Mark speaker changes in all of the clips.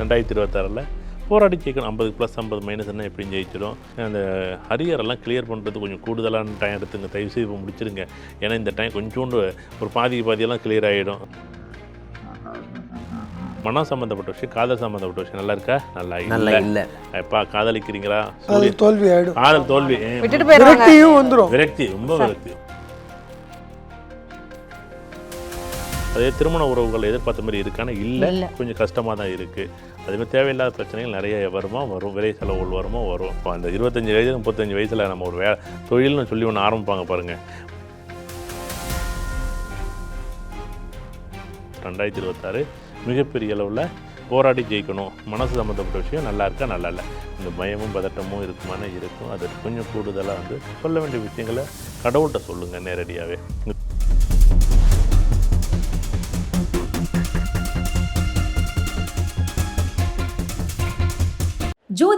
Speaker 1: ரெண்டாயிரத்தி இருபத்தாறில் போராடி ஜெயிக்கணும். ஐம்பது ப்ளஸ் ஐம்பது மைனஸ் என்ன எப்படியும் ஜெயிச்சிடும் அந்த ஹரியரெல்லாம் கிளியர் பண்ணுறது கொஞ்சம் கூடுதலான டைம் எடுத்துங்க. தயவு செய்து இப்போ முடிச்சிருங்க. ஏன்னா இந்த டைம் கொஞ்சோண்டு ஒரு பாதி பாதியெல்லாம் கிளியர் ஆகிடும் மனம் சம்மந்தப்பட்ட விஷயம் காதல் சம்மந்தப்பட்ட விஷயம் நல்லா இருக்கா? நல்லா
Speaker 2: நல்லா
Speaker 1: இல்லை. எப்பா காதலிக்கிறீங்களா?
Speaker 3: தோல்வி ஆயிடும்.
Speaker 1: காதல் தோல்வி.
Speaker 3: விரக்தியும் வந்துடும்
Speaker 1: விரக்தி ரொம்ப விரக்தி. அதே திருமண உறவுகள் எதிர்பார்த்த மாதிரி இருக்கான இல்லை.
Speaker 4: இல்ல.
Speaker 1: கொஞ்சம் கஷ்டமாக தான் இருக்குது அதுமாதிரி தேவையில்லாத பிரச்சனைகள் நிறைய வருமா? வரும். விலை செலவுகள் வருமா? வரும். இப்போ அந்த இருபத்தஞ்சி வயசு முப்பத்தஞ்சு வயசில் நம்ம ஒரு வே தொழில்னு சொல்லி ஒன்று ஆரம்பிப்பாங்க பாருங்கள் ரெண்டாயிரத்தி இருபத்தாறு மிகப்பெரிய அளவில் போராடி ஜெயிக்கணும். மனசு சம்மந்தப்பட்ட விஷயம் நல்லா இருக்கா? நல்லா இல்லை. இந்த பயமும் பதட்டமும் இருக்குமான இருக்கும். அது கொஞ்சம் கூடுதலாக வந்து சொல்ல வேண்டிய விஷயங்களை கடவுள்கிட்ட சொல்லுங்கள் நேரடியாகவே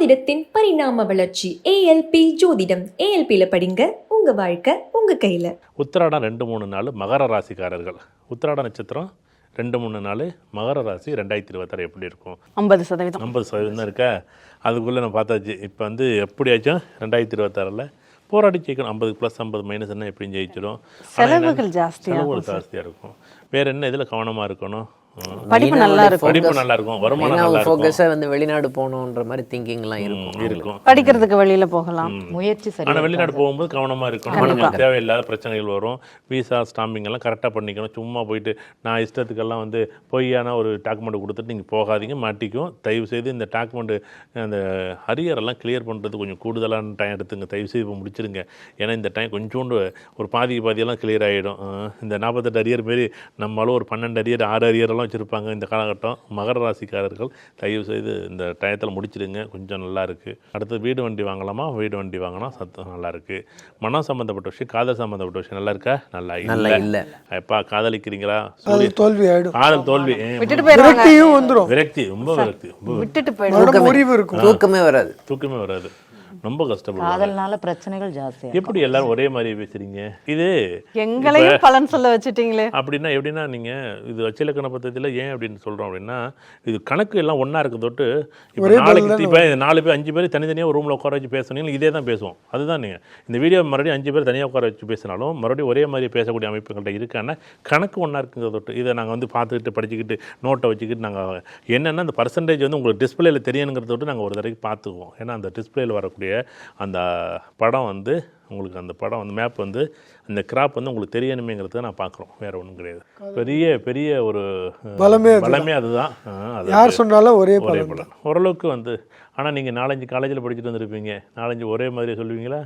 Speaker 5: ஜோதிடத்தின் பரிணாம வளர்ச்சி. ஏஎல்பி ஜோதிடம். ஏஎல்பியில் படிங்க. உங்க வாழ்க்கை உங்க கையில.
Speaker 1: உத்திராடம் ரெண்டு மூணு நாள் மகர ராசிக்காரர்கள். உத்திராட நட்சத்திரம் ரெண்டு மூணு நாள் மகர ராசி ரெண்டாயிரத்தி இருபத்தாறு எப்படி இருக்கும்?
Speaker 4: ஐம்பது சதவீதம்.
Speaker 1: ஐம்பது சதவீதம் தான் இருக்கா? அதுக்குள்ளே நான் பார்த்தாச்சு. இப்போ வந்து எப்படியாச்சும் ரெண்டாயிரத்தி இருபத்தாறில் போராடி ஜெயிக்கணும். ஐம்பது ப்ளஸ் ஐம்பது மைனஸ் என்ன எப்படியும் ஜெயிச்சிடும்
Speaker 4: செலவுகள்
Speaker 1: செலவுகள் ஜாஸ்தியாக இருக்கும். வேற என்ன இதில் கவனமாக இருக்கணும்.
Speaker 4: படிப்பு நல்லா இருக்கும்
Speaker 1: படிப்பு நல்லா இருக்கும் வருமானம் நல்லா இருக்கும்
Speaker 2: ஃபோக்கஸாக வந்து வெளிநாடு போகணுன்ற மாதிரி திங்கிங்லாம் இருக்கும்.
Speaker 1: இருக்கும்.
Speaker 4: படிக்கிறதுக்கு வெளியில போகலாம்.
Speaker 6: முயற்சி சரி
Speaker 1: ஆனால் வெளிநாடு போகும்போது கவனமாக இருக்கணும். நமக்கு தேவையில்லாத பிரச்சனைகள் வரும். விசா ஸ்டாம்பிங் எல்லாம் கரெக்டாக பண்ணிக்கணும். சும்மா போயிட்டு நான் இஷ்டத்துக்கெல்லாம் வந்து பொய்யான ஒரு டாக்குமெண்ட் கொடுத்துட்டு நீங்கள் போகாதீங்க மாட்டிக்கும். தயவு செய்து இந்த டாக்குமெண்ட் அந்த ஹரியரெல்லாம் கிளியர் பண்ணுறது கொஞ்சம் கூடுதலான டைம் எடுத்துங்க. தயவு செய்து இப்போ முடிச்சிருங்க. ஏன்னா இந்த டைம் கொஞ்சோண்டு ஒரு பாதி பாதியெல்லாம் கிளியர் ஆகிடும் இந்த நாற்பத்தெட்டு அரியர் மாரி நம்மளும் ஒரு பன்னெண்டு அரியர் ஆறு அரியரெல்லாம் வச்சுருப்பாங்க இந்த காலகட்டம். மகர ராசிக்காரர்கள் தயவு செய்து இந்த டயத்தில் முடிச்சிடுங்க. கொஞ்சம் நல்லா இருக்குது அடுத்து வீடு வண்டி வாங்கலாமா? வீடு வண்டி வாங்கினா சத்தம் நல்லா இருக்குது மனம் சம்மந்தப்பட்ட விஷயம் காதல் சம்மந்தப்பட்ட விஷயம் நல்லா இருக்கா? நல்லா
Speaker 2: நல்லா
Speaker 1: இல்லை.
Speaker 2: இல்ல
Speaker 1: எப்பா காதலிக்கிறீங்களா
Speaker 3: அது தோல்வி ஆயிடும்.
Speaker 1: காதல் தோல்வி.
Speaker 3: விரக்தியும் வந்துடும்
Speaker 1: விரக்தி ரொம்ப விரக்தி ரொம்ப
Speaker 4: விட்டுட்டு
Speaker 3: இருக்கும்.
Speaker 2: தூக்கமே வராது.
Speaker 1: தூக்கமே வராது. ரொம்ப கஷ்டப்படுவாங்க.
Speaker 6: காதல்னால பிரச்சனைகள் ஜாஸ்தியா
Speaker 1: எப்படி எல்லாரும் ஒரே மாதிரி பேசுறீங்க? இது
Speaker 4: எங்களையும் பலன் சொல்ல வச்சுட்டீங்களே.
Speaker 1: அப்படின்னா எப்படின்னா நீங்கள் இது அச்சிலக்கண பத்தத்தில் ஏன் அப்படின்னு சொல்கிறோம் அப்படின்னா இது கணக்கு எல்லாம் ஒன்றா இருக்க தொட்டு இப்போ நாளைக்கு இப்போ நாலு பேர் அஞ்சு பேர் தனித்தனியாக ஒரு ரூமில் உட்கார வச்சு பேசுனீங்க இதே தான் பேசுவோம். அதுதான் நீங்கள் இந்த வீடியோ மறுபடியும் அஞ்சு பேர் தனியாக உட்கார வச்சு பேசினாலும் மறுபடியும் ஒரே மாதிரி பேசக்கூடிய அமைப்புகள்கிட்ட இருக்கான்னா கணக்கு ஒன்றா இருக்குங்க தொட்டு இதை நாங்கள் வந்து பார்த்துக்கிட்டு படிச்சுக்கிட்டு நோட்டை வச்சுக்கிட்டு நாங்கள் என்னென்னா அந்த பர்சன்டேஜ் வந்து உங்களுக்கு டிஸ்பிளேல தெரியணுங்கிறத தொட்டு நாங்கள் ஒரு தடவைக்கு பார்த்துக்குவோம். ஏன்னா அந்த டிஸ்பிளேல வரக்கூடிய அந்த படம் வந்து உங்களுக்கு அந்த படம் அந்த மேப் வந்து அந்த கிராப் வந்து உங்களுக்கு தெரியணுமேங்கிறத நான் பார்க்குறோம். வேற ஒன்றும் கிடையாது. பெரிய பெரிய ஒரு
Speaker 3: பலமே அதுதான்.
Speaker 1: பலமே அதுதான்.
Speaker 3: யார் சொன்னாலும் ஒரே
Speaker 1: ஒரே
Speaker 3: பலன்
Speaker 1: ஓரளவுக்கு வந்து ஆனால் நீங்கள் நாலஞ்சு காலேஜில் படிச்சுட்டு வந்திருப்பீங்க. நாலஞ்சு ஒரே மாதிரி சொல்லுவீங்களா?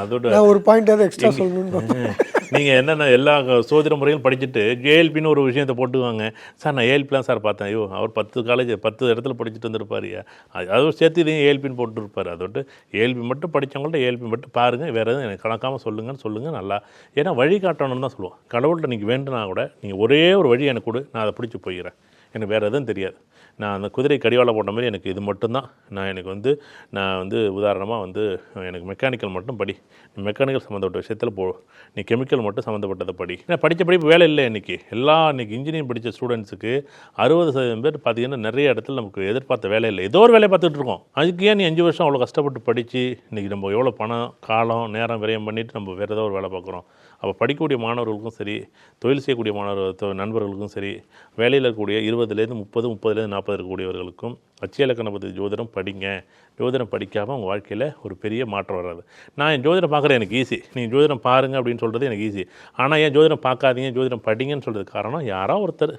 Speaker 1: அதோட
Speaker 3: நான் ஒரு பாயிண்ட் ஏதாவது எக்ஸ்ட்ரா சொல்லணும்னு
Speaker 1: நீங்கள் என்னென்ன எல்லா சோதனை முறையும் படிச்சுட்டு ஏஎல்பின்னு ஒரு விஷயத்தை போட்டுவாங்க. சார் நான் ஏஎல்பிலாம் சார் பார்த்தேன். ஐயோ அவர் பத்து காலேஜ் பத்து இடத்துல படிச்சுட்டு வந்திருப்பாருயா அது அதோட சேர்த்து இதையும் ஏஎல்பின்னு போட்டுருப்பார். அதோட்டு ஏஎல்பி மட்டும் படித்தவங்கள்ட்ட ஏஎல்பி மட்டும் பாருங்கள் வேறு எதுவும் எனக்கு கணக்காமல் சொல்லுங்கன்னு சொல்லுங்கள் நல்லா. ஏன்னா வழி காட்டணும்னு தான் சொல்லுவோம். கடவுள்கிட்ட நீங்கள் வேண்டுனா கூட நீங்கள் ஒரே ஒரு வழி எனக்கு கொடு. நான் அதை பிடிச்சி போயிடுறேன். எனக்கு வேறு எதுவும் தெரியாது. நான் அந்த குதிரை கடிவாளம் போட்ட மாதிரி எனக்கு இது மட்டும்தான். நான் எனக்கு வந்து நான் வந்து உதாரணமாக வந்து எனக்கு மெக்கானிக்கல் மட்டும் படி. நீ மெக்கானிக்கல் சம்மந்தப்பட்ட விஷயத்தில் போ நீ கெமிக்கல் மட்டும் சம்மந்தப்பட்டதை படி. ஏன்னா படித்த படிப்பு வேலை இல்லை இன்றைக்கி எல்லா இன்றைக்கி இன்ஜினியரிங் படித்த ஸ்டூடெண்ட்ஸுக்கு அறுபது சதவீதம் பேர் பார்த்தீங்கன்னா நிறைய இடத்துல நமக்கு எதிர்பார்த்த வேலை இல்லை. ஏதோ ஒரு வேலையை பார்த்துட்டு இருக்கோம். அதுக்கு ஏன் நீ அஞ்சு வருஷம் அவ்வளோ கஷ்டப்பட்டு படித்து இன்றைக்கி நம்ம எவ்வளோ பணம் காலம் நேரம் விரயம் பண்ணிவிட்டு நம்ம வேறு ஏதோ ஒரு வேலை பார்க்குறோம். அப்போ படிக்கக்கூடிய மாணவர்களுக்கும் சரி தொழில் செய்யக்கூடிய மாணவர் நண்பர்களுக்கும் சரி வேலையில் இருக்கக்கூடிய இருபதுலேருந்து முப்பது முப்பதுலேருந்து நாற்பது இருக்கக்கூடியவர்களுக்கும் அச்சய இலக்கண ஜோதிடம் படிங்க. ஜோதிடம் படிக்காமல் உங்கள் வாழ்க்கையில் ஒரு பெரிய மாற்றம் வராது. நான் என் ஜோதிடம் பார்க்குறேன் எனக்கு ஈஸி நீங்கள் ஜோதிடம் பாருங்க அப்படின்னு சொல்கிறது எனக்கு ஈஸி ஆனால் ஏன் ஜோதிடம் பார்க்காதீங்க? ஜோதிடம் படிங்கன்னு சொல்கிறது காரணம் யாரோ ஒருத்தர்.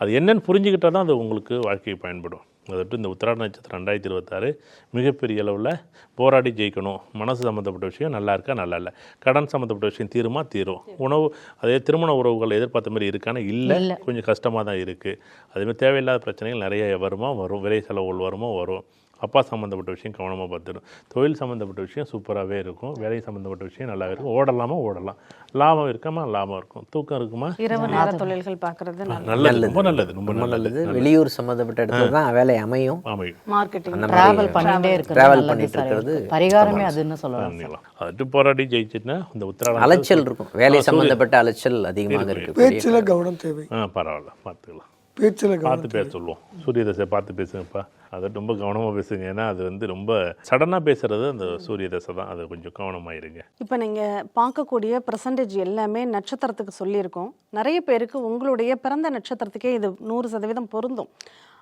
Speaker 1: அது என்னென்னு புரிஞ்சுக்கிட்டால் தான் அது உங்களுக்கு வாழ்க்கையை பயன்படும். அதற்கு இந்த உத்திராட நட்சத்திரம் ரெண்டாயிரத்தி இருபத்தாறு மிகப்பெரிய அளவில் போராடி ஜெயிக்கணும். மனசு சம்மந்தப்பட்ட விஷயம் நல்லா இருக்கா நல்லா இல்லை. கடன் சம்மந்தப்பட்ட விஷயம் தீருமா? தீரும். உணவு அதே திருமண உறவுகள் எதிர்பார்த்த மாதிரி இருக்கான? இல்லை. கொஞ்சம் கஷ்டமாக தான் இருக்குது அதேமாதிரி தேவையில்லாத பிரச்சனைகள் நிறைய வருமா? வரும். விலை செலவுகள் வருமா? வரும். அப்பா சம்மந்தப்பட்ட விஷயம் கவனமாக பார்த்துடும் தொழில் சம்மந்தப்பட்ட விஷயம் சூப்பராகவே இருக்கும். வேலை சம்மந்தப்பட்ட விஷயம் நல்லாவே இருக்கும். ஓடலாமா ஓடலாம். லாபம் இருக்காமா? லாபம் இருக்கும். தூக்கம் இருக்குமா?
Speaker 4: இரவு நேர தொழில்கள் பார்க்கறது நல்லது.
Speaker 1: ரொம்ப நல்லது. ரொம்ப நல்லது.
Speaker 2: வெளியூர் சம்மந்தப்பட்ட இடத்துல தான் வேலை அமையும்.
Speaker 1: அமையும்.
Speaker 4: மார்க்கெட்டிங்
Speaker 2: அந்த
Speaker 6: டிராவல் பண்ணிட்டே இருக்கு
Speaker 2: travel பண்ணிட்டு இருக்கிறது
Speaker 6: பரிகாரமே அதுன்னு சொல்லலாம்
Speaker 1: அதுட்டு போராடி ஜெயிச்சுன்னா இந்த உத்தராடம்
Speaker 2: அலைச்சல் இருக்கும். வேலை சம்பந்தப்பட்ட அலைச்சல் அதிகமாக இருக்கு
Speaker 3: பேச்சில் கவனம் தேவை.
Speaker 1: ஆ பரவாயில்ல. பார்த்துக்கலாம்.
Speaker 3: பேச்சில்
Speaker 1: பார்த்து பேச சொல்லுவோம். சூரிய தசை பார்த்து பேசுங்கப்பா. அதை ரொம்ப கவனமாக பேசுங்க. ஏன்னா அது வந்து ரொம்ப சடனாக பேசுறது அந்த சூரிய தசை தான். அது கொஞ்சம் கவனமாக இருங்க
Speaker 4: இப்போ நீங்கள் பார்க்கக்கூடிய பர்சன்டேஜ் எல்லாமே நட்சத்திரத்துக்கு சொல்லியிருக்கோம். நிறைய பேருக்கு உங்களுடைய பிறந்த நட்சத்திரத்துக்கே இது நூறு சதவீதம் பொருந்தும்.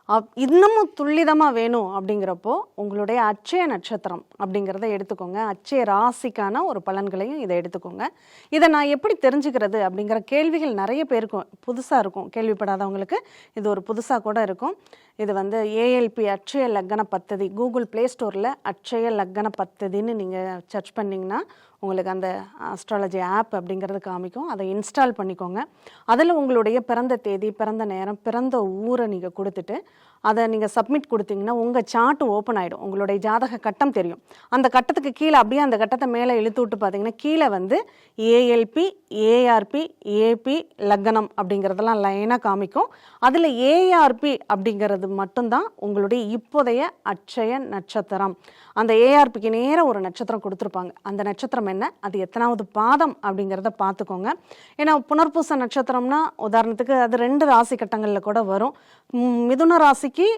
Speaker 4: அப்- இன்னமும் துல்லிதமாக வேணும் அப்படிங்கிறப்போ உங்களுடைய அச்சய நட்சத்திரம் அப்படிங்கிறத எடுத்துக்கோங்க. அச்சய ராசிக்கான ஒரு பலன்களையும் இதை எடுத்துக்கோங்க. இதை நான் எப்படி தெரிஞ்சுக்கிறது அப்படிங்கிற கேள்விகள் நிறைய பேருக்கும் புதுசாக இருக்கும். கேள்விப்படாதவங்களுக்கு இது ஒரு புதுசாக கூட இருக்கும். இது வந்து ஏஎல்பி அச்சய லக்கண பத்ததி. கூகுள் ப்ளே ஸ்டோரில் அச்சய லக்கண பத்ததின்னு நீங்கள் சர்ச் பண்ணிங்கன்னா உங்களுக்கு அந்த அஸ்ட்ராலஜி ஆப் அப்படிங்கிறது காமிக்கும். அதை இன்ஸ்டால் பண்ணிக்கோங்க. அதில் உங்களுடைய பிறந்த தேதி பிறந்த நேரம் பிறந்த ஊரை நீங்கள் கொடுத்துட்டு அதை நீங்கள் சப்மிட் கொடுத்தீங்கன்னா உங்கள் சார்ட் ஓப்பன் ஆகிடும் உங்களுடைய ஜாதக கட்டம் தெரியும். அந்த கட்டத்துக்கு கீழே அப்படியே அந்த கட்டத்தை மேலே இழுத்து விட்டு பார்த்தீங்கன்னா கீழே வந்து ஏஎல்பி ஏஆர்பி ஏபி லக்னம் அப்படிங்கிறதெல்லாம் லைனாக காமிக்கும். அதில் ஏஆர்பி அப்படிங்கிறது மட்டும்தான் உங்களுடைய இப்போதைய அட்சய நட்சத்திரம். அந்த ஏஆர்பிக்கு நேராக ஒரு நட்சத்திரம் கொடுத்துருப்பாங்க. அந்த நட்சத்திரம் என்ன? அது எத்தனாவது பாதம் அப்படிங்கிறத பார்த்துக்கோங்க. ஏன்னா புனர்பூச நட்சத்திரம்னா உதாரணத்துக்கு அது ரெண்டு ராசி கட்டங்களில் கூட வரும். மிதுன ராசி ராசிக்கு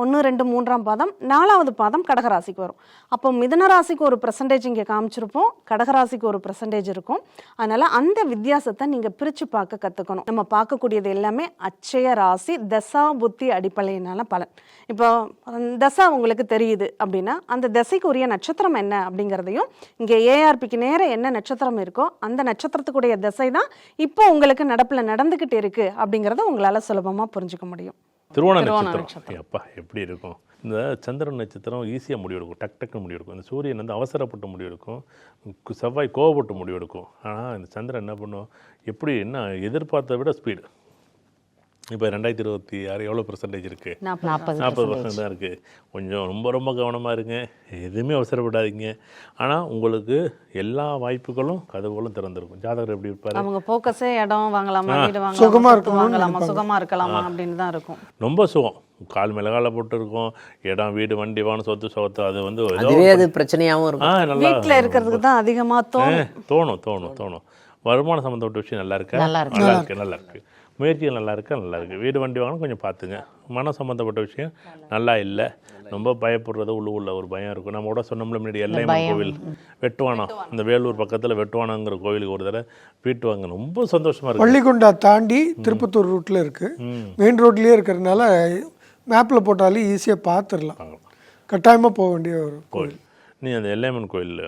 Speaker 4: ஒன்று ரெண்டு மூன்றாம் பாதம் நாலாவது பாதம் கடகராசிக்கு வரும். அப்போ மிதன ராசிக்கு ஒரு பர்சன்டேஜ் இங்கே காமிச்சிருப்போம். கடகராசிக்கு ஒரு பர்சன்டேஜ் இருக்கும். அதனால் அந்த வித்தியாசத்தை நீங்கள் பிரித்து பார்க்க கற்றுக்கணும் நம்ம பார்க்கக்கூடியது எல்லாமே அச்சய ராசி தசா புத்தி அடிப்படையினால பலன். இப்போ தசா உங்களுக்கு தெரியுது அப்படின்னா அந்த தசைக்கு உரிய நட்சத்திரம் என்ன அப்படிங்கிறதையும் இங்கே ஏஆர்பிக்கு நேரம் என்ன நட்சத்திரம் இருக்கோ அந்த நட்சத்திரத்துக்குடைய திசை தான் இப்போ உங்களுக்கு நடப்பில் நடந்துக்கிட்டு இருக்குது அப்படிங்கிறத உங்களால் சுலபமாக புரிஞ்சுக்க முடியும்.
Speaker 1: திருவோண நட்சத்திரம். அப்பா எப்படி இருக்கும்? இந்த சந்திரன் நட்சத்திரம் ஈஸியாக முடிவெடுக்கும் டக் டக்குன்னு முடிவெடுக்கும். இந்த சூரியன் வந்து அவசரப்பட்டு முடிவெடுக்கும் செவ்வாய் கோவப்பட்டு முடிவெடுக்கும். ஆனால் இந்த சந்திரன் என்ன பண்ணும்? எப்படி என்ன எதிர்பார்த்ததை விட ஸ்பீடு இப்போ ரெண்டாயிரத்தி இருபத்தி ஆறு எவ்வளோ பர்சன்டேஜ் இருக்குது
Speaker 6: நாற்பது
Speaker 1: நாற்பது பர்சன்ட் தான் இருக்குது கொஞ்சம் ரொம்ப ரொம்ப கவனமாக இருங்க. எதுவுமே அவசரப்படாதீங்க. ஆனால் உங்களுக்கு எல்லா வாய்ப்புகளும் கதவுகளும் திறந்திருக்கும். ஜாதகர் எப்படி இருப்பார்?
Speaker 4: அவங்க போக்கஸே இடம் வாங்கலாமா வீடு வாங்கலாமா
Speaker 3: சுகமா
Speaker 4: சொத்து
Speaker 3: இருக்கணும்னு
Speaker 4: வாங்கலாமா
Speaker 3: நினைப்பாங்க.
Speaker 4: சுகமா இருக்கலாமா அப்படின்னு தான் இருக்கும்.
Speaker 1: ரொம்ப சுகம். கால் மேலே காலை போட்டு இருக்கும் இடம் வீடு வண்டி வாகனம் சொத்து சொத்து அது வந்து
Speaker 2: அதுவே அது பிரச்சனையாகவும் இருக்கும்.
Speaker 4: வீட்ல இருக்கிறதுக்கு தான் அதிகமா தோணும்.
Speaker 1: தோணும் தோணும் தோணும். வருமானம் சம்மந்தப்பட்ட விஷயம் நல்லா இருக்கா?
Speaker 6: நல்லா இருக்கு.
Speaker 1: நல்லா இருக்கு நல்லா இருக்கு. முயற்சிகள் நல்லா இருக்கா நல்லா இருக்கு வீடு வண்டி வாங்கணும் கொஞ்சம் பார்த்துங்க. மனம் சம்மந்தப்பட்ட விஷயம். நல்லா இல்லை. ரொம்ப பயப்படுறது உள்ளுக்குள்ள ஒரு பயம் இருக்கும். நம்ம கூட சொன்னோம்ல முன்னாடி எல்லையம்மன் கோவில். வெட்டுவானம் இந்த வேலூர் பக்கத்தில் வெட்டுவானங்கிற கோவிலுக்கு ஒரு தடவை போயிட்டு வாங்க. ரொம்ப சந்தோஷமா இருக்கு.
Speaker 3: பள்ளிக்கொண்டா தாண்டி திருப்பத்தூர் ரூட்டில் இருக்குது மெயின் ரோட்லேயே இருக்கிறதுனால மேப்பில் போட்டாலே ஈஸியாக பார்த்துடலாம். கட்டாயமாக போக வேண்டிய ஒரு
Speaker 1: கோவில். நீ அந்த எல்லையம்மன் கோயில்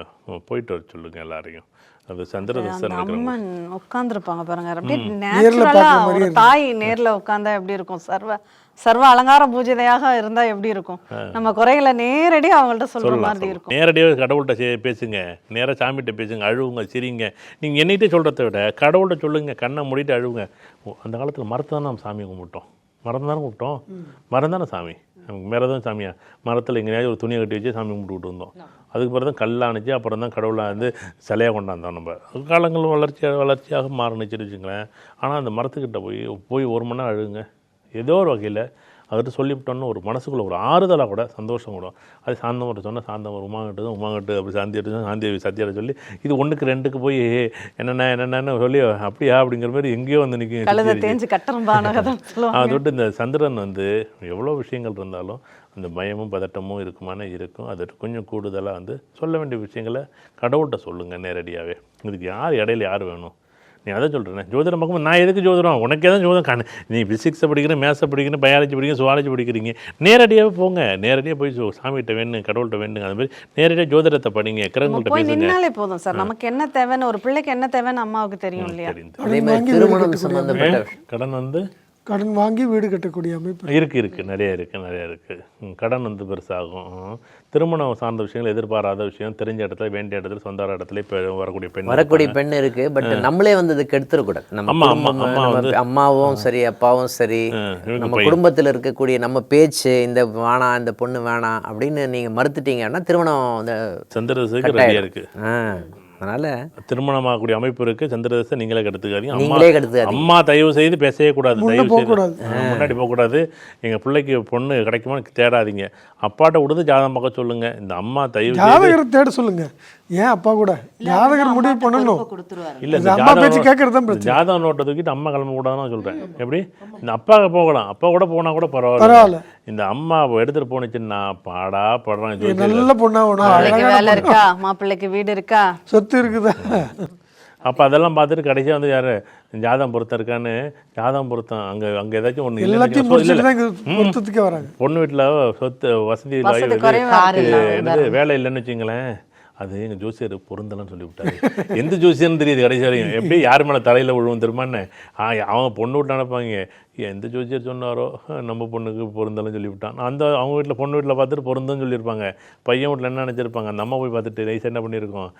Speaker 1: போயிட்டு வர சொல்லுங்க எல்லாரையும். அது இருக்கிற
Speaker 4: அம்மன் உட்கார்ந்துருப்பாங்க பாருங்க. அப்படியே
Speaker 3: நேர்ல
Speaker 4: நேச்சுரலா ஒரு தாய் நேர்ல உட்கார்ந்தா எப்படி இருக்கும்? சர்வ சர்வ அலங்கார பூஜிதையாக இருந்தா எப்படி இருக்கும்? நம்ம குறைகளை நேரடி அவங்கள்ட்ட சொல்ற மாதிரி இருக்கும்.
Speaker 1: நேரடியாக கடவுள்கிட்ட பேசுங்க. நேராக சாமிகிட்ட பேசுங்க அழுவுங்க சிரிங்க. நீங்கள் என்னிட்டே சொல்கிறத விட கடவுள்கிட்ட சொல்லுங்க கண்ணை மூடிட்டு அழுவுங்க. அந்த காலத்தில் மரத்தை தான் நம்ம சாமி கும்பிட்டோம். மரம் தானே கும்பிட்டோம்? மரம் தானே சாமி? வேறு எதுவும் சாமியா மரத்தில் எங்கேயாவது ஒரு துணியை கட்டி வச்சு சாமி கும்பிட்டுக்கிட்டு இருந்தோம். அதுக்கு பிறகு தான் கல்லாணுச்சு அப்புறம் தான் கடவுளை வந்து சிலையாக கொண்டாந்தோம் நம்ம. காலங்கள் வளர்ச்சியாக வளர்ச்சியாக மாறுனுச்சுன்னு வச்சுங்களேன் ஆனால் அந்த மரத்துக்கிட்ட போய் போய் ஒரு மணி நேரம் அழுகுங்க. ஏதோ ஒரு வகையில் அவர்கிட்ட சொல்லிவிட்டோன்னு ஒரு மனசுக்குள்ள ஒரு ஆறுதலாக கூட சந்தோஷம் கூட அது சாந்தம் சொன்னால் சாந்தம் ஒரு உமாங்கிட்டு தான் உமாங்கிட்டு அப்படி சாந்தி எடுத்து சாந்தி சத்தியாரை சொல்லி இது ஒன்றுக்கு ரெண்டுக்கு போய் என்னென்ன என்னென்னு சொல்லி அப்படியா அப்படிங்கிற மாதிரி எங்கேயோ வந்து நிற்கும் அதை விட்டு இந்த சந்திரன் வந்து எவ்வளோ விஷயங்கள் இருந்தாலும் அந்த பயமும் பதட்டமும் இருக்குமான இருக்கும். அது கொஞ்சம் கூடுதலாக வந்து சொல்ல வேண்டிய விஷயங்களை கடவுள்கிட்ட சொல்லுங்கள் நேரடியாகவே இதுக்கு யார் இடையில யார் வேணும்? நீ அதை சொல்கிறேன் ஜோதிடம் பார்க்கும்போது நான் எதுக்கு ஜோதிடம்? உனக்கே தான் ஜோதிடம் காண. நீ ஃபிசிக்ஸை படிக்கிறேன் மேத்ஸை படிக்கிறேன் பயாலஜி படிக்கிறேன் சுவாலஜி படிக்கிறீங்க. நேரடியாகவே போங்க. நேரடியாக போய் சு- சாமிகிட்ட வேணும் கடவுள்கிட்ட வேணுங்க அது மாதிரி நேரடியாக ஜோதிடத்தை படிங்க கிரகங்கள்கிட்ட
Speaker 4: போய்
Speaker 1: பேசுங்க.
Speaker 4: நின்னாலே போதும் சார். நமக்கு என்ன தேவைன்னு ஒரு பிள்ளைக்கு என்ன தேவைன்னு அம்மாவுக்கு தெரியும் இல்லையா?
Speaker 1: கடன் வந்து?
Speaker 3: கடன் வாங்கி வீடு கட்டக்கூடிய அமைப்பு
Speaker 1: இருக்கு. இருக்கு நிறைய இருக்கு நிறைய இருக்கு. ம், கடன் வந்து பெருசாகும். திருமணம் சார்ந்த விஷயங்கள் எதிர்பாராத விஷயம் தெரிஞ்ச இடத்துல வேண்டிய இடத்துல சொந்த இடத்துல இப்போ வரக்கூடிய பெண்
Speaker 2: வரக்கூடிய பெண் இருக்கு பட் நம்மளே வந்து இதை கெடுத்துடக்கூடாது நம்ம அம்மாவும் சரி அப்பாவும் சரி நம்ம. குடும்பத்தில் இருக்கக்கூடிய நம்ம பேச்சு இந்த வேணாம் இந்த பொண்ணு வேணாம் அப்படின்னு நீங்க மறுத்துட்டீங்கன்னா திருமணம் இந்த
Speaker 1: சந்திரசுக்கு ரெடியாக இருக்கு.
Speaker 2: ஆ, அதனால
Speaker 1: திருமணமாகக்கூடிய அமைப்பு இருக்கு. சந்திரதசை நீங்களே கெடுத்துக்காதீங்க. அம்மா
Speaker 2: நீங்களே கெடுத்துக்காதீங்க.
Speaker 1: அம்மா தயவு செய்து பேசவே கூடாது. தயவு செய்து முன்னாடி போகக்கூடாது. எங்க பிள்ளைக்கு பொண்ணு கிடைக்குமா தேடாதீங்க. அப்பாட்ட விடுது ஜாதகம் பார்க்க சொல்லுங்க. இந்த அம்மா தயவு
Speaker 3: தேட சொல்லுங்க. ஏன் அப்பா கூட? ஜாதகர் முடிவு பண்ணணும்.
Speaker 1: இல்ல
Speaker 3: அம்மா பேச்சு
Speaker 1: ஜாதகம்
Speaker 3: கேட்கறது தான் பிரச்சனை.
Speaker 1: ஜாதகம் நோட்டை தூக்கிட்டு அம்மா கிளம்ப கூடாதுன்னு சொல்றேன். எப்படி? இந்த அப்பா போகலாம். அப்பா கூட போனா கூட பரவாயில்ல.
Speaker 3: பரவாயில்ல.
Speaker 1: இந்த அம்மா எடுத்துட்டு போனுச்சுன்னா பாடா படுறாங்க.
Speaker 3: நல்ல பொண்ணா
Speaker 4: வேலை இருக்கா? மாப்பிள்ளைக்கு வீடு இருக்கா?
Speaker 3: சொத்து இருக்குதா?
Speaker 1: அப்போ அதெல்லாம் பார்த்துட்டு கடைசியா வந்து யாரு? ஜாதகம் பொருத்தம் இருக்கான்னு ஜாதகம் பொருத்தம் அங்க அங்க ஏதாச்சும்
Speaker 3: வராங்க.
Speaker 1: பொண்ணு வீட்டுல சொத்து வசதி என்னது வேலை இல்லைன்னு வச்சுங்களேன். அது எங்க ஜோசியர் பொருந்தலன்னு சொல்லி விட்டாரு எந்த ஜோசியர்னு தெரியுது கடைசி வரையும். எப்படி யார் மேல தலையில விழுவும் தெரியுமான்னு அவங்க பொண்ணு விட்டு நினைப்பாங்க எந்த ஜோசியர் சொன்னாரோ? நம்ம பொண்ணுக்கு பொருந்தலன்னு சொல்லி விட்டான் அந்த அவங்க வீட்டில் பொண்ணு வீட்டில் பார்த்துட்டு பொருந்தன்னு சொல்லியிருப்பாங்க. பையன் வீட்டில் என்ன நினச்சிருப்பாங்க? அந்த அம்மா போய் பார்த்துட்டு நைஸாக என்ன பண்ணியிருக்கோம்?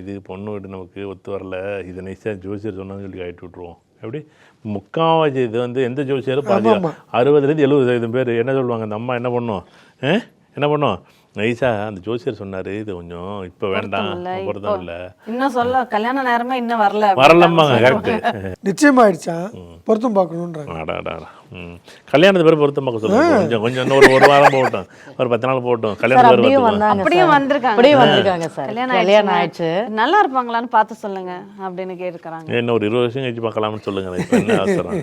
Speaker 1: இது பொண்ணு வீட்டு நமக்கு ஒத்து வரல. இது நைஸாக ஜோசியர் சொன்னான்னு சொல்லி கழிட்டு விட்ருவோம் எப்படி? முக்காவாசி இது வந்து எந்த ஜோசியரும் பாதி. அறுபதுலேருந்து எழுபது சதவீதம் பேர் என்ன சொல்லுவாங்க? அந்த அம்மா என்ன பண்ணும்? ஆ? என்ன பண்ணும்? நைஸா அந்த ஜோசியர் சொன்னாரு இது கொஞ்சம் இப்போ வேண்டாம்
Speaker 4: இல்ல,
Speaker 1: பொருத்தம் இல்லை
Speaker 4: இன்னும் சொல்ல கல்யாண நேரமே இன்னும் வரல
Speaker 1: வரலம்பாங்க கரெக்டு
Speaker 3: நிச்சயமாயிடுச்சான் பொருத்தம் பார்க்கணுன்றாங்க.
Speaker 1: கல்யாணத்து பேர் பொருத்தம் பார்க்க சொல்லுங்க. கொஞ்சம் கொஞ்சம் இன்னும் ஒரு ஒரு வாரம் போகட்டும். ஒரு பத்து நாள் போகட்டும்.
Speaker 6: சார்
Speaker 1: கல்யாணத்து பேர்
Speaker 6: வந்தாங்க சார்.
Speaker 4: வந்திருக்காங்க.
Speaker 6: அப்படியும் வந்திருக்காங்க சார்.
Speaker 4: கல்யாணம்
Speaker 6: கல்யாணம்
Speaker 4: ஆயிடுச்சு. நல்லா இருப்பாங்களான்னு பார்த்து சொல்லுங்க அப்படின்னு கேட்டுக்கிறாங்க.
Speaker 1: என்ன ஒரு இருபது வருஷம் கழிச்சு பார்க்கலாம்னு சொல்லுங்க. இப்போ என்ன அவசரம்?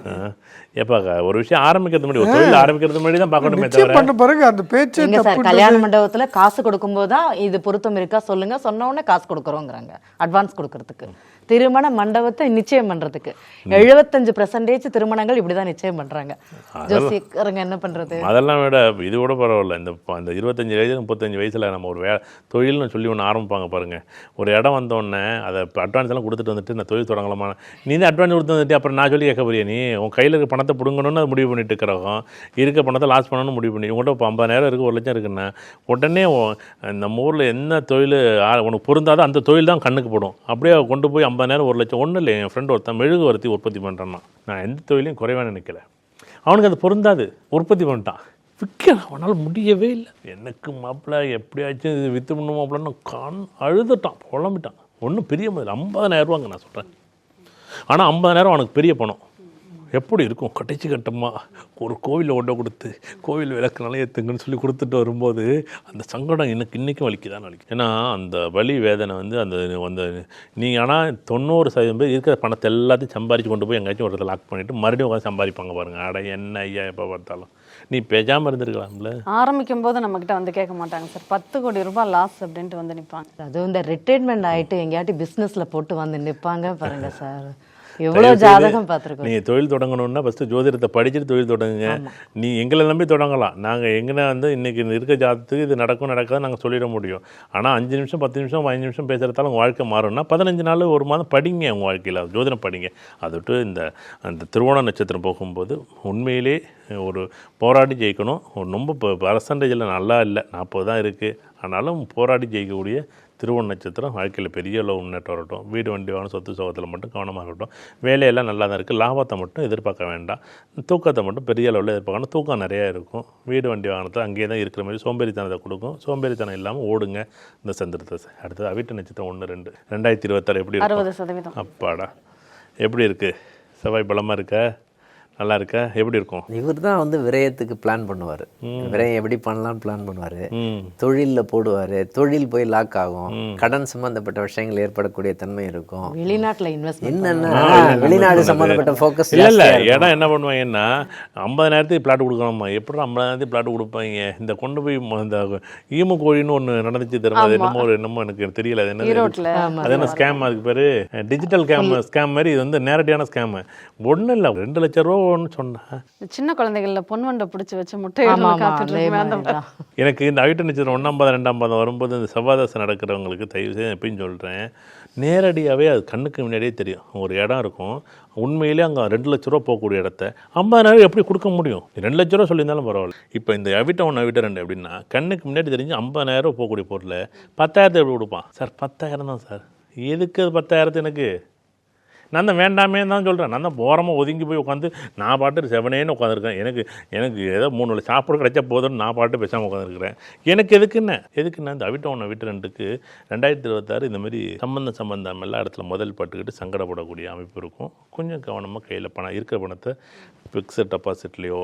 Speaker 1: ஏப்பாக்கா ஒரு விஷயம் ஆரம்பிக்கிறது முன்னாடி ஒரு தொழில் ஆரம்பிக்கிறது முன்னாடி தான் பார்க்கணுமே தவிர.
Speaker 3: பண்ண பிறகு அந்த பேச்சு
Speaker 6: சார்
Speaker 3: தப்பு
Speaker 6: கல்யாண மண்டபத்துல காசு கொடுக்கும்போது தான் இது பொருத்தம் இருக்கா சொல்லுங்க. சொன்ன உடனே காசு கொடுக்குறோங்கிறாங்க. அட்வான்ஸ் கொடுக்கறதுக்கு. திருமண மண்டபத்தை நிச்சயம் பண்றதுக்கு. எழுபத்தஞ்சு பெர்சன்டேஜ் திருமணங்கள் இப்படிதான் நிச்சயம் பண்றாங்க. ஜோசிக்காரங்க என்ன பண்றது?
Speaker 1: அதெல்லாம் விட இது கூட பரவாயில்ல. இந்த அந்த இருபத்தஞ்சி வயசு முப்பத்தஞ்சு வயசில் நம்ம ஒரு வே தொழில்னு சொல்லி ஒன்று ஆரம்பிப்பாங்க பாருங்கள் ஒரு இடம் வந்தோடனே அதை அட்வான்ஸ் எல்லாம் கொடுத்துட்டு வந்துட்டு நான் தொழில் தொடங்கலாமா? நீ தான் அட்வான்ஸ் கொடுத்து வந்துட்டு அப்புறம் நான் சொல்லி கேட்க போறியா நீ? உன் கையில் இருக்க பணத்தை பிடுங்கணும்னு அதை முடிவு பண்ணிட்டு இருக்கிறோம் இருக்க பணத்தை லாஸ் பண்ணணும்னு முடிவு பண்ணி உங்கள்கிட்ட இப்போ ஐம்பதாயிரம் இருக்குது ஒரு லட்சம் இருக்குன்னா உடனே நம்ம ஊரில் என்ன தொழில் உனக்கு பொருந்தாதோ அந்த தொழில் தான் கண்ணுக்கு போடும். அப்படியே கொண்டு போய் ஐம்பதாயிரம் ஒரு லட்சம் ஒன்றும் இல்லை என் ஃப்ரெண்ட் ஒருத்தன் மெழுகுவர்த்தி உற்பத்தி பண்ணுறான்னா நான் எந்த தொழிலையும் குறைவாக நினைக்கல. அவனுக்கு அது பொருந்தாது. உற்பத்தி பண்ணிட்டான். விற்க அவனால் முடியவே இல்லை. எனக்கு மாப்பிள்ள எப்படியாச்சும் இது வித்து பண்ணு மாப்பிள்ளன்னு கண் அழுதுட்டான். புலம்பிட்டான். ஒன்றும் பெரிய முதல் ஐம்பதாயிரம் ரூபாங்க நான் சொல்கிறேன் ஆனால் ஐம்பதாயிரம் அவனுக்கு பெரிய பணம். எப்படி இருக்கும்? கடைசி கட்டமா ஒரு கோவிலில் கொண்டு கொடுத்து கோவில் விளக்குனாலே ஏற்றுங்கன்னு சொல்லி கொடுத்துட்டு வரும்போது அந்த சங்கடம் எனக்கு இன்றைக்கும் வலிக்குதான் வலிக்கும் ஏன்னா அந்த வலி வேதனை வந்து அந்த அந்த நீங்கள் ஆனால் தொண்ணூறு சதவீதம் பேர் இருக்கிற பணத்தை எல்லாத்தையும் சம்பாரிச்சு கொண்டு போய் எங்கேயாச்சும் ஒரு இடத்துல லாக் பண்ணிவிட்டு மறுபடியும் உட்காந்து சம்பாதிப்பாங்க பாருங்க. அட என்ன ஐயா எப்போ பார்த்தாலும். நீ பேசாமல் இருந்திருக்கலாம்ல.
Speaker 4: ஆரம்பிக்கும் போது நம்ம கிட்ட வந்து கேட்க மாட்டாங்க சார் பத்து கோடி ரூபாய் லாஸ் அப்படின்ட்டு வந்து நிப்பாங்க.
Speaker 6: அதுவும் இந்த ரிட்டைர்மெண்ட் ஆயிட்டு எங்கேயாட்டி பிசினஸ்ல போட்டு வந்து நிப்பாங்க பாருங்க சார்.
Speaker 1: செய்து
Speaker 6: ஜாதகம் பார்த்துருக்கோம்.
Speaker 1: நீங்கள் தொழில் தொடங்கணும்னா ஃபஸ்ட்டு ஜோதிடத்தை படிச்சுட்டு தொழில் தொடங்குங்க. நீ எங்களை நம்பி தொடங்கலாம். நாங்கள் எங்கே வந்து இன்றைக்கி இருக்க ஜாதத்துக்கு இது நடக்கும் நடக்காது நாங்கள் சொல்லிட முடியும். ஆனால் அஞ்சு நிமிஷம் பத்து நிமிஷம் பதினஞ்சு நிமிஷம் பேசுகிறதால உங்கள் வாழ்க்கை மாறும்னா பதினஞ்சு நாள் ஒரு மாதம் படிங்க உங்கள் வாழ்க்கையில். ஜோதிடம் படிங்க. அதை விட்டு இந்த அந்த திருவோண நட்சத்திரம் போகும்போது உண்மையிலே ஒரு போராடி ஜெயிக்கணும். ஒரு ரொம்ப பர்சன்டேஜில் நல்லா இல்லை. நாற்பது தான் இருக்குது ஆனாலும் போராடி ஜெயிக்கக்கூடிய திருவோண நட்சத்திரம் வாழ்க்கையில் பெரிய அளவு முன்னேற்றம் வரட்டும். வீடு வண்டி வாகனம் சொத்து சோகத்தில் மட்டும் கவனமாக இருக்கட்டும். வேலையெல்லாம் நல்லா தான் இருக்குது லாபத்தை மட்டும் எதிர்பார்க்க வேண்டாம். தூக்கத்தை மட்டும் பெரிய அளவில் எதிர்பார்க்கணும். தூக்கம் நிறையா இருக்கும். வீடு வண்டி வாகனத்தில் அங்கேயே தான் இருக்கிற மாதிரி சோம்பேறித்தனத்தை கொடுக்கும். சோம்பேறித்தனம் இல்லாமல் ஓடுங்க. இந்த சந்திரத்தை அடுத்தது அவிட்ட நட்சத்திரம் ஒன்று ரெண்டு. ரெண்டாயிரத்தி இருபத்தாறு எப்படி இருக்கும்? அப்பாடா. எப்படி இருக்குது செவ்வாய் பலமாக இருக்கா? நல்லா இருக்கா எப்படி இருக்கும்?
Speaker 2: இவர் தான் வந்து விரயத்துக்கு பிளான் பண்ணுவார். விரயம் எப்படி பண்ணலாம்னு பிளான் பண்ணுவார். தொழிலில் போடுவார். தொழில் போய் லாக் ஆகும். கடன் சம்மந்தப்பட்ட விஷயங்கள் ஏற்படக்கூடிய தன்மை இருக்கும்.
Speaker 6: வெளிநாட்டுல இன்வெஸ்ட்மெண்ட்
Speaker 2: என்னென்ன? வெளிநாடு சம்மந்தப்பட்ட ஃபோக்கஸ்
Speaker 1: இல்லை இல்லை இடம் என்ன பண்ணுவாங்கன்னா ஐம்பதாயிரத்துக்கு பிளாட் கொடுக்கணுமா எப்படி ஐம்பதாயிரத்துக்கு பிளாட் கொடுப்பாங்க? இந்த கொண்டு போய் இந்த ஈமு கோழின்னு ஒன்று நடந்துச்சு தெரியுமா? அது என்னமோ ஒரு என்னமோ எனக்கு தெரியல. அது என்ன அது என்ன ஸ்கேம் அதுக்கு பேர்? டிஜிட்டல் கேம் ஸ்கேம் மாதிரி இது வந்து நேரடியான ஸ்கேம் ஒன்றும் இல்லை. ரெண்டு லட்ச ரூபா ஒன்று சொன்னேன்.
Speaker 4: சின்ன குழந்தைகள்ல பொன்வண்டை பிடிச்சி வச்சு முட்டை.
Speaker 1: எனக்கு இந்த அவிட்ட நட்சத்திரம் ஒன்றாம் பாதம் ரெண்டாம் பாதம் வரும்போது இந்த செவ்வாதசை நடக்கிறவங்களுக்கு தயவு செய்து எப்பயும் சொல்கிறேன் நேரடியாகவே அது கண்ணுக்கு முன்னாடியே தெரியும். ஒரு இடம் இருக்கும். உண்மையிலே அங்கே ரெண்டு லட்ச ரூபா போகக்கூடிய இடத்த. ஐம்பதாயிரம் எப்படி கொடுக்க முடியும்? ரெண்டு லட்ச ரூபா சொல்லியிருந்தாலும் பரவாயில்ல. இப்போ இந்த அவிட்ட ஒன்று அவிட்ட ரெண்டு எப்படின்னா கண்ணுக்கு முன்னாடி தெரிஞ்சு ஐம்பதாயிரம் ரூபா போகக்கூடிய பொருளை பத்தாயிரத்தை எப்படி கொடுப்பான்? சார் பத்தாயிரம் தான் சார். எதுக்கு அது பத்தாயிரத்து எனக்கு? நான் தான் வேண்டாமே தான் சொல்கிறேன் நான் தான் ஓரமாக ஒதுங்கி போய் உட்காந்து நான் பாட்டு செவனேன்னு உட்காந்துருக்கேன். எனக்கு எனக்கு ஏதோ மூணு வேளை சாப்பிட கிடைச்சா போதும்னு நான் பாட்டு பேசாமல் உட்காந்துருக்கிறேன். எனக்கு எதுக்குன்னு எதுக்குன்னா இந்த அவிட்ட ஒன்று விட்டு ரெண்டுக்கு ரெண்டாயிரத்தி இருபத்தாறு இந்த மாதிரி சம்பந்தம் சம்பந்தம் எல்லா இடத்துல முதல் பட்டுக்கிட்டு சங்கடப்படக்கூடிய அமைப்பு இருக்கும். கொஞ்சம் கவனமாக கையில் பணம் இருக்கிற பணத்தை ஃபிக்ஸட் டெபாசிட்லேயோ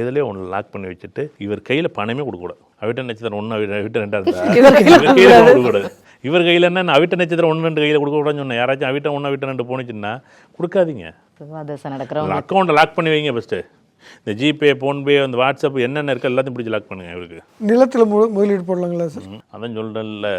Speaker 1: எதுலேயோ ஒன்று லாக் பண்ணி வச்சுட்டு இவர் கையில் பணமே கொடுக்கக்கூடாது. அவிட்ட நட்சத்திரம் ஒன்று அவிட்ட ரெண்டா இருந்தா
Speaker 6: இவர் கையில
Speaker 1: இவர் கையில் கொடுக்கக்கூடாது. இவர் கையில் என்ன நான் அவிட்ட நட்சத்திரம் ஒன்று ரெண்டு கையில் கொடுக்கக்கூடாதுன்னு சொன்னேன். யாராச்சும் அவிட்ட ஒன்று அவிட்ட ரெண்டு போனுச்சுன்னா கொடுக்காதீங்க. அக்கௌண்ட்டை லாக் பண்ணி வைங்க ஃபஸ்ட்டு இந்த ஜிபே ஃபோன்பே அந்த வாட்ஸ்அப் என்னென்ன இருக்கோ எல்லாத்தையும் பிடிச்சி லாக் பண்ணுங்க இவருக்கு.
Speaker 3: நிலத்தில் முதலீடு போடலாங்களா சார்
Speaker 1: அதான் சொல்கிறேன்ல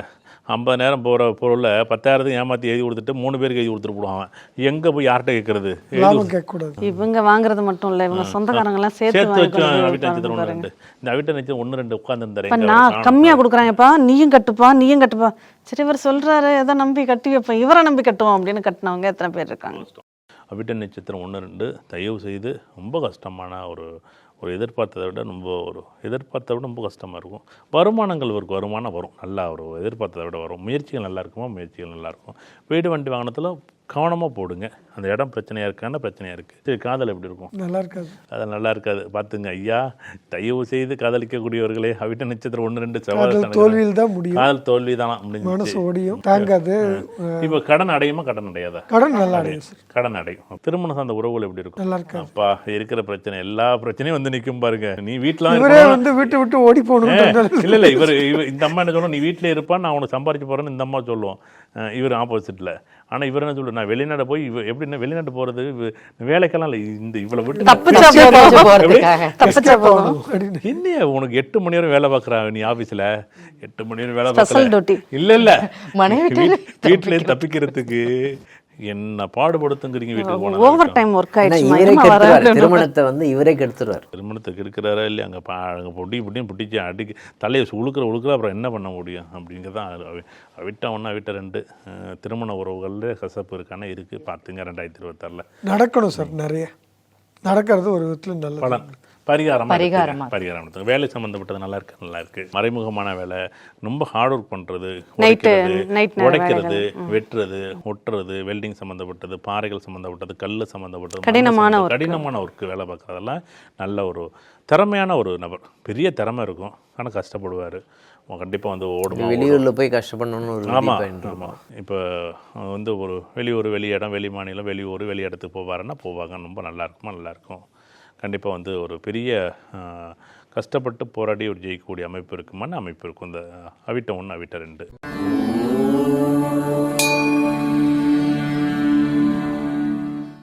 Speaker 1: ஐம்பது நேரம் போகிற பொருளை பத்தாயிரத்துக்கு ஏமாற்றி எழுதி கொடுத்துட்டு மூணு பேருக்கு எழுதி கொடுத்துட்டு போடுவான் எங்கே போய் யார்கிட்ட கேட்கறது
Speaker 3: கேட்கக்கூடாது.
Speaker 4: இவங்க வாங்குறது மட்டும் இல்ல இவங்க சொந்தக்காரங்க எல்லாம் சேர்த்து
Speaker 1: வச்சு அவிட்ட நட்சத்திரம் ஒன்று. ரெண்டு. இந்த அவிட்ட நட்சத்திரம் ஒன்று ரெண்டு
Speaker 4: இப்ப
Speaker 1: உட்காந்துருந்தாரு
Speaker 4: நான் கம்மியா கொடுக்குறாங்கப்பா நீயும் கட்டுப்பா நீயும் கட்டுப்பா. சரி இவர் சொல்றாரு ஏதோ நம்பி கட்டி வைப்பேன் இவரை நம்பி கட்டுவோம் அப்படின்னு கட்டினவங்க எத்தனை பேர் இருக்காங்க?
Speaker 1: அவிட்ட நட்சத்திரம் ஒன்று ரெண்டு. தயவு செய்து ரொம்ப கஷ்டமான ஒரு ஒரு எதிர்பார்த்ததை விட ரொம்ப ஒரு எதிர்பார்த்ததை விட ரொம்ப கஷ்டமாக இருக்கும். வருமானங்கள் ஒரு வருமானம் வரும். நல்லா ஒரு எதிர்பார்த்ததை விட வரும். முயற்சிகள் நல்லா இருக்குமா? முயற்சிகள் நல்லா இருக்கும். வீடு வண்டி வாகனத்தில் கவனமாக போடுங்க. அந்த இடம் பிரச்சனையாக இருக்கான பிரச்சனையாக இருக்குது சரி காதல் எப்படி இருக்கும்?
Speaker 3: நல்லா இருக்காது.
Speaker 1: அது நல்லா இருக்காது. பார்த்துங்க ஐயா தயவு செய்து காதலிக்கக்கூடியவர்களே அவிட்ட நட்சத்திரம் ஒன்று ரெண்டு செவ்வாய்
Speaker 3: தோல்வியில் தான் முடியும்.
Speaker 1: காதல் தோல்வி தானா
Speaker 3: மனசு
Speaker 1: முடிஞ்சு
Speaker 3: ஓடியும் தாங்காது.
Speaker 1: இப்போ கடன் அடையுமா கடன் அடையாதா?
Speaker 3: கடன் நல்லா அடையும்
Speaker 1: கடன் அடையும். திருமணம் சார்ந்த உறவுகள் எப்படி இருக்கும்?
Speaker 3: நல்லா இருக்காது.
Speaker 1: அப்பா இருக்கிற பிரச்சனை எல்லா பிரச்சனையும் வந்து நிற்கும் பாருங்க. நீ வீட்டில்
Speaker 3: இவரே வந்து விட்டு விட்டு ஓடி போகணும்
Speaker 1: இல்ல இல்ல இவர் இந்த அம்மா என்ன சொல்லுவோம் நீ வீட்டிலே இருப்பா நான் உனக்கு சம்பாரிச்சு போறேன்னு இந்த அம்மா சொல்லுவோம் இவர் ஆப்போசிட்ல ஆனா இவர் என்ன சொல்லுவார்? நான் வெளிநாடு போய் எப்படின்னா வெளிநாட்டு போறது? வேலைக்கெல்லாம் இல்லை. இந்த இவ்வளவு விட்டு என்னையா உனக்கு எட்டு மணி நேரம் வேலை பார்க்குறா நீ ஆஃபீஸில் எட்டு மணி நேரம் வேலை பார்க்கல. இல்ல இல்ல. வீட்டிலே தப்பிக்கிறதுக்கு என்ன பாடுபடுத்துங்கிறீங்க வீட்டுக்கு போனா
Speaker 4: ஓவர் டைம் ஒர்க் வரேன்
Speaker 2: திருமணத்தை வந்து இவரே கெடுத்துருவார்.
Speaker 1: திருமணத்துக்கு இருக்கிறாரா இல்லையா? அங்கே பா அங்கே பொட்டி பொட்டின்னு பிடிச்சி அடிக்க தலையை உழுக்கிற உழுக்கிற அப்புறம் என்ன பண்ண முடியும் அப்படிங்கிறதான் விட்டா ஒன்றா விட்ட ரெண்டு. திருமண உறவுகளில் கசப்பு இருக்கான இருக்குது பார்த்துங்க ரெண்டாயிரத்தி இருபத்தாறில்.
Speaker 3: நடக்கணும் சார் நிறைய. நடக்கிறது ஒரு விதத்தில் நல்லது.
Speaker 1: பலன் பரிகாரம்
Speaker 6: பரிகாரமா.
Speaker 1: பரிகாரம் எடுத்துங்க. வேலை சம்மந்தப்பட்டது நல்லா இருக்கு நல்லா இருக்கு. மறைமுகமான வேலை ரொம்ப ஹார்ட் ஒர்க் பண்ணுறது உடைக்கிறது வெட்டுறது ஒட்டுறது வெல்டிங் சம்மந்தப்பட்டது பாறைகள் சம்மந்தப்பட்டது கல் சம்மந்தப்பட்டது
Speaker 4: கடினமான.
Speaker 1: கடினமான ஒர்க்கு வேலை பார்க்குறதெல்லாம் நல்ல ஒரு திறமையான ஒரு நபர். பெரிய திறமை இருக்கும். ஆனால் கஷ்டப்படுவார். கண்டிப்பாக வந்து ஓடுமா
Speaker 2: வெளியூர்ல போய் கஷ்டப்படணும்னு ஒரு
Speaker 1: ஆமாம். ஆமாம் இப்போ வந்து ஒரு வெளியூர் வெளி இடம் வெளி மாநிலம் வெளியூர் வெளி இடத்துக்கு போவாருன்னா போவாங்க. ரொம்ப நல்லா இருக்குமா? நல்லா இருக்கும். கண்டிப்பாக வந்து ஒரு பெரிய கஷ்டப்பட்டு போராடி ஒரு ஜெயிக்கக்கூடிய அமைப்பு இருக்குமான அமைப்பு இருக்கும். இந்த அவிட்ட ஒன்று அவிட்ட ரெண்டு.